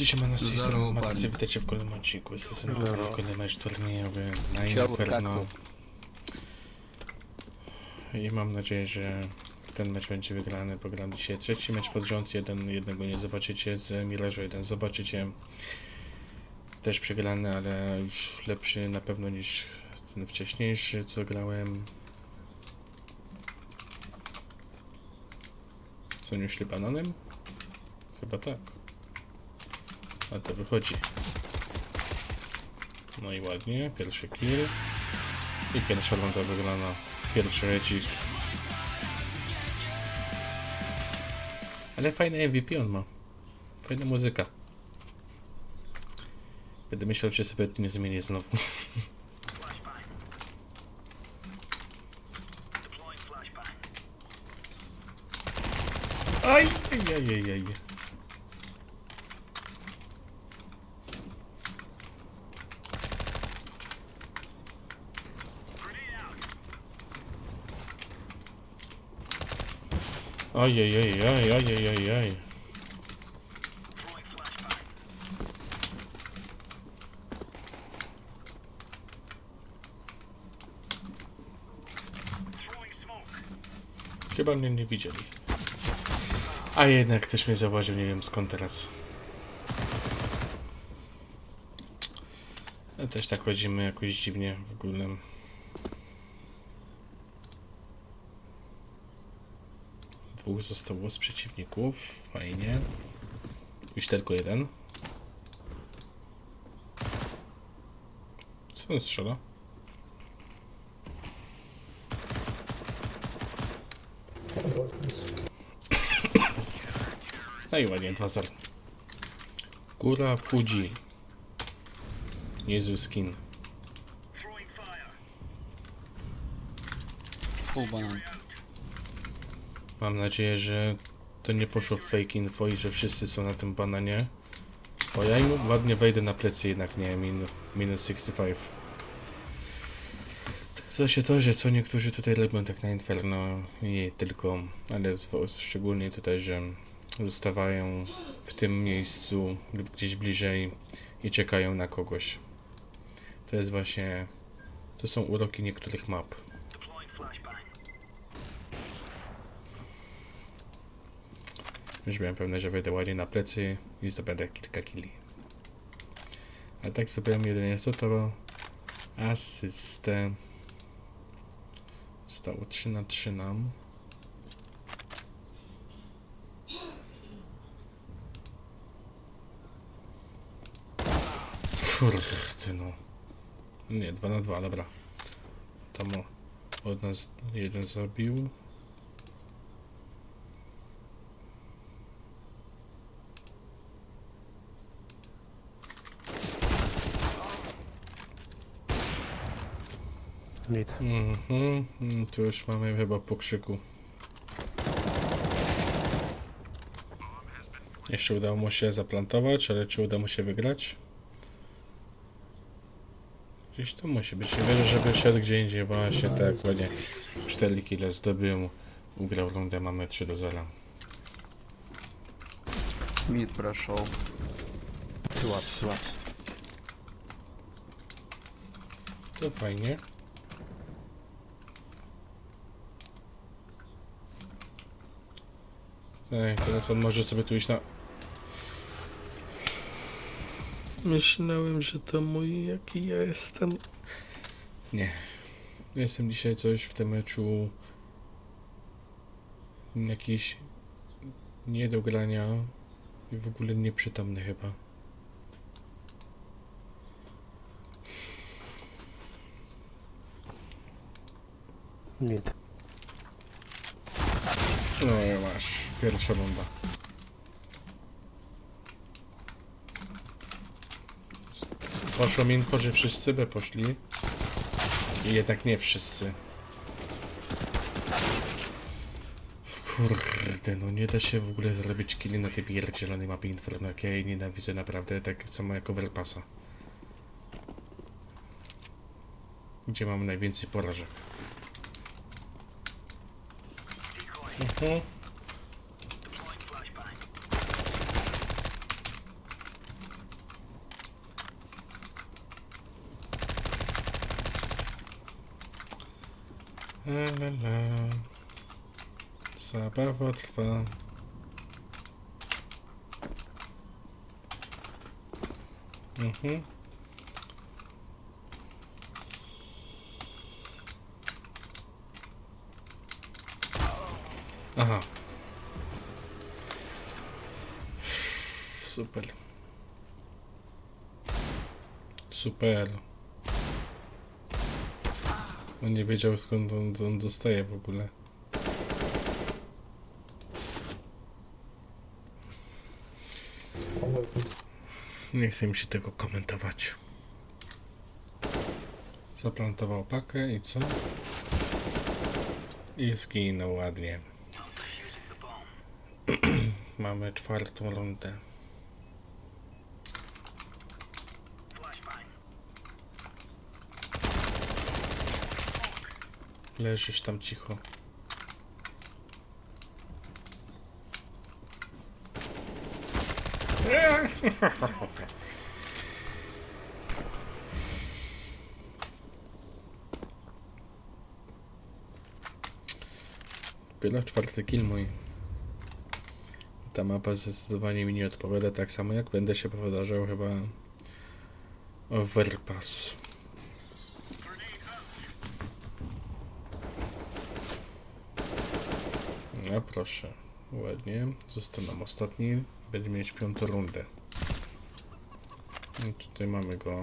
Cześć, Siemano, z tej witajcie w kolejnym odcinku z sezonem Zdarło. kolejny mecz turniejowy na Ciało, Inferno. I mam nadzieję, że ten mecz będzie wygrany, bo dzisiaj trzeci mecz pod rząd, jeden, jednego nie zobaczycie, z Mirage'u jeden zobaczycie. Też przegrany, ale już lepszy na pewno niż ten wcześniejszy, co grałem. Co nieśli bananem? Chyba tak. A to wychodzi. No i ładnie, pierwszy kill. I pierwsza runda wygrana. Pierwszy redzik. Ale fajny MVP on ma. Fajna muzyka. Będę myślał, czy sobie nie zmienię znowu. Aj, aj, aj, aj, aj. Aj, aj, aj, aj, aj. Chyba mnie nie widzieli. A jednak ktoś mnie zauważył, nie wiem skąd teraz. A też tak chodzimy jakoś dziwnie w ogóle. Dwóch zostało z przeciwników. Fajnie. Już tylko jeden. Co on strzela? No i ładnie, 2-0. Góra Fuji. Niezły skin. Full banan. Mam nadzieję, że to nie poszło w fake info i że wszyscy są na tym bananie. O, ja im ładnie wejdę na plecy, jednak nie, min, minus 65. Co się to, że co niektórzy tutaj robią tak na Inferno, nie tylko, ale szczególnie tutaj, że zostawają w tym miejscu lub gdzieś bliżej i czekają na kogoś. To jest właśnie, to są uroki niektórych map. Już byłem pewny, że wejdę ładnie na plecy i zdobędę kilka killi. A tak zrobiłem jedynie co to asystę. Zostało 3 na 3 nam. Kurde no. Nie, 2 na 2, dobra. Tam o, od nas jeden zabił. Mid. Mhm, mm, tu już mamy chyba po krzyku. Jeszcze udało mu się zaplantować, ale czy uda mu się wygrać? Gdzieś to musi być. Nie wierzę, żeby szedł gdzie indziej, właśnie tak, ładnie 4 kile zdobył. Ugrał rundę, mamy 3 do 0. Мид прошел. Силап, силап. To fajnie. Tak, teraz on może sobie tu iść na... Myślałem, że to mój, jaki ja jestem. Nie. Jestem dzisiaj coś w tym meczu... Jakiś... Nie do grania. I w ogóle nieprzytomny chyba. Mid. No i masz. Pierwsza runda. Poszło miękko, że wszyscy by poszli. I jednak nie wszyscy. Kurde, no nie da się w ogóle zrobić killi na tej pierdzielonej mapie Inferno, jak ja jej nienawidzę naprawdę, tak samo jak Overpassa. Gdzie mamy najwięcej porażek. Mhm. La, la, la. Zabawa trwa. Mhm. Aha. Super. Super. On nie wiedział skąd on, on dostaje w ogóle. Nie chcę mi się tego komentować. Zaplantował pakę i co? I zginął ładnie. Mamy czwartą rundę. Leżysz tam cicho. Dopiero czwarty kill mój. Ta mapa zdecydowanie mi nie odpowiada tak samo jak będę się powtarzał chyba Overpass. No proszę, ładnie. Został nam ostatni. Będziemy mieć piątą rundę. I tutaj mamy go.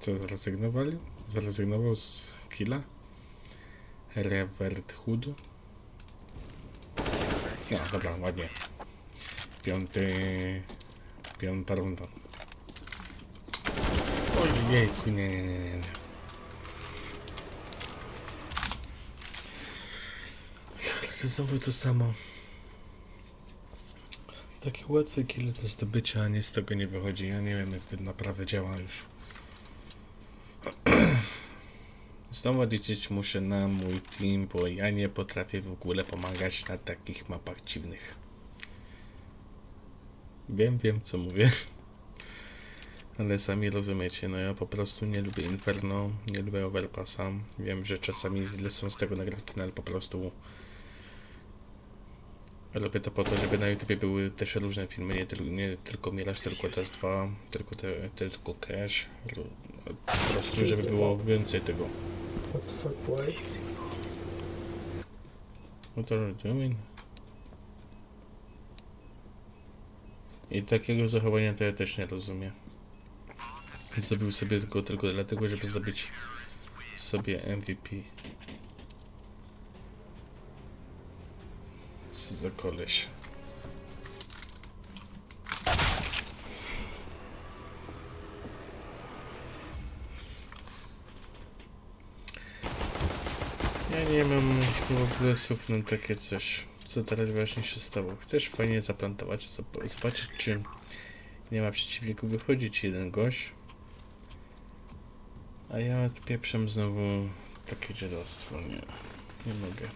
Co, zrezygnowali? Zrezygnował z killa? Revert Hood. No, dobra, ładnie. Piąty... Piąta runda. Ojejku, nie, nie, nie, nie. nie. To znowu to samo. Takie łatwe kile do zdobycia, a nic z tego nie wychodzi. Ja nie wiem, jak to naprawdę działa już. Znowu liczyć muszę na mój team, bo ja nie potrafię w ogóle pomagać na takich mapach dziwnych. Wiem, wiem co mówię. Ale sami rozumiecie, no ja po prostu nie lubię Inferno, nie lubię Overpassa. Wiem, że czasami źle są z tego nagrywki, no ale po prostu robię to po to, żeby na YouTube były też różne filmy, nie, tyl- nie tylko Miraż, tylko też dwa, tylko, te, tylko Cash. Po prostu, żeby było więcej tego. What the fuck, why? What are you doing? I takiego zachowania to ja też nie rozumiem. Zrobił sobie tylko, tylko dlatego, żeby zdobyć sobie MVP. Co za koleś. Ja nie mam w ogóle słów na takie coś. Co teraz właśnie się stało? Chcesz fajnie zaplantować, zob- zobaczyć czy nie ma przeciwników, wychodzić jeden gość. A ja odpieprzam znowu takie dziadostwo, nie. Nie mogę.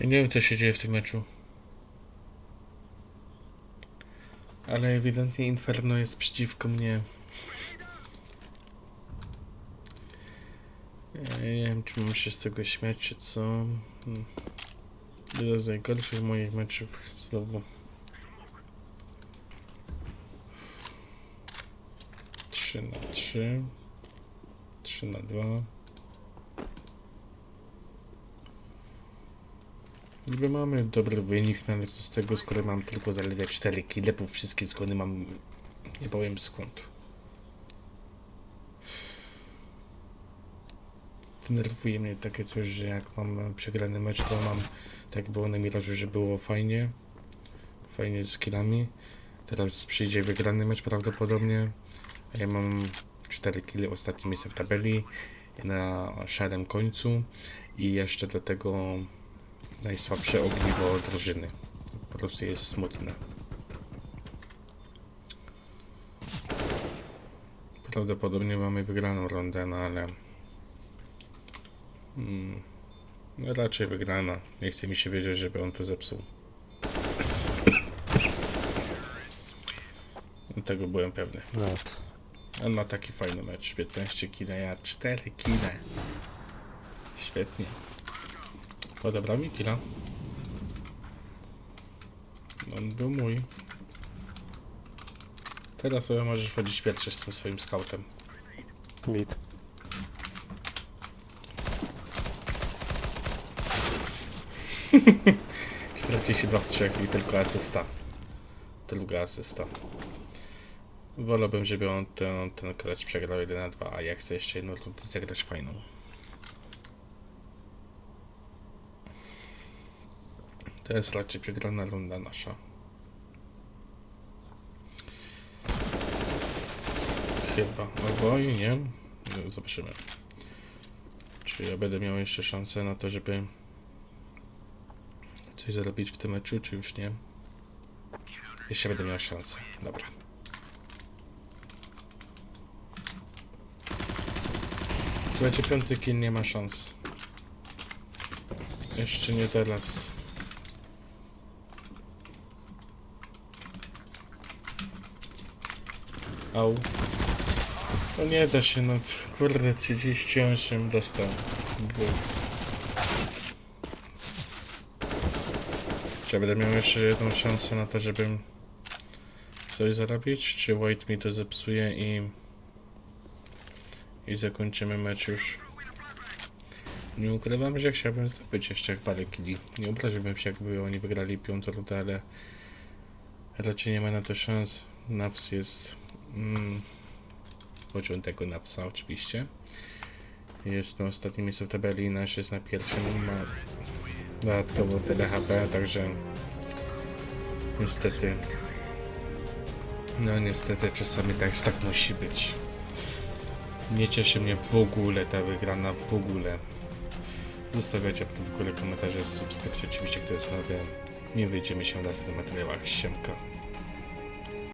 Ja nie wiem co się dzieje w tym meczu. Ale ewidentnie Inferno jest przeciwko mnie. Ja nie wiem, czy mam się z tego śmiać, czy co. Hmm. Jeden z najgorszych moich meczów znowu. Trzy na trzy. Trzy na dwa. Niby mamy dobry wynik, no ale co z tego, skoro mam tylko zaledwie 4 kile, bo wszystkie zgony mam, nie powiem skąd. Denerwuje mnie takie coś, że jak mam przegrany mecz, to mam, tak było na Mirażu, że było fajnie, fajnie z killami. Teraz przyjdzie wygrany mecz prawdopodobnie, ja mam 4 kile, ostatnie miejsce w tabeli, na szarym końcu i jeszcze do tego najsłabsze ogniwo drużyny. Po prostu jest smutne. Prawdopodobnie mamy wygraną rundę, no ale Hmm. Raczej wygrana. Nie chce mi się wiedzieć, żeby on to zepsuł. Tego byłem pewny. Lat. On ma taki fajny mecz. 15 kina, ja 4 kina. Świetnie. Podobra mi kina. On był mój. Teraz sobie możesz wchodzić pierwszy z tym swoim scoutem. Mid. 42 w 3 i tylko asysta. Druga asysta. Wolałbym, żeby on ten, ten klacz przegrał 1 na 2, a ja chcę jeszcze jedną rundę zagrać fajną. To jest raczej przegrana runda nasza. Chyba. Albo i nie. No, Zobaczymy. Czy ja będę miał jeszcze szansę na to, żeby coś zrobić w tym meczu, czy już nie? Jeszcze będę miał szansę. Dobra. Słuchajcie, piąty kill nie ma szans. Jeszcze nie teraz. Au. No nie da się, no kurde, 38 dostał. Dwóch. Czy będę miał jeszcze jedną szansę na to, żebym coś zarobić? Czy White mi to zepsuje i i zakończymy mecz już? Nie ukrywam, że chciałbym zdobyć jeszcze parę killi. Nie obraziłbym się, jakby oni wygrali piątą rundę, ale raczej nie ma na to szans. Nafs jest... Mm, początek Nafsa oczywiście. Jest na ostatnim miejscu w tabeli, nasz jest na pierwszym, ma dodatkowo tyle HP, także niestety no niestety czasami tak, tak musi być. Nie cieszy mnie w ogóle ta wygrana, w ogóle. Zostawiajcie w górę, komentarze, subskrypcje oczywiście, kto jest nowy. Nie wyjdziemy się w następnych materiałach. Siemka.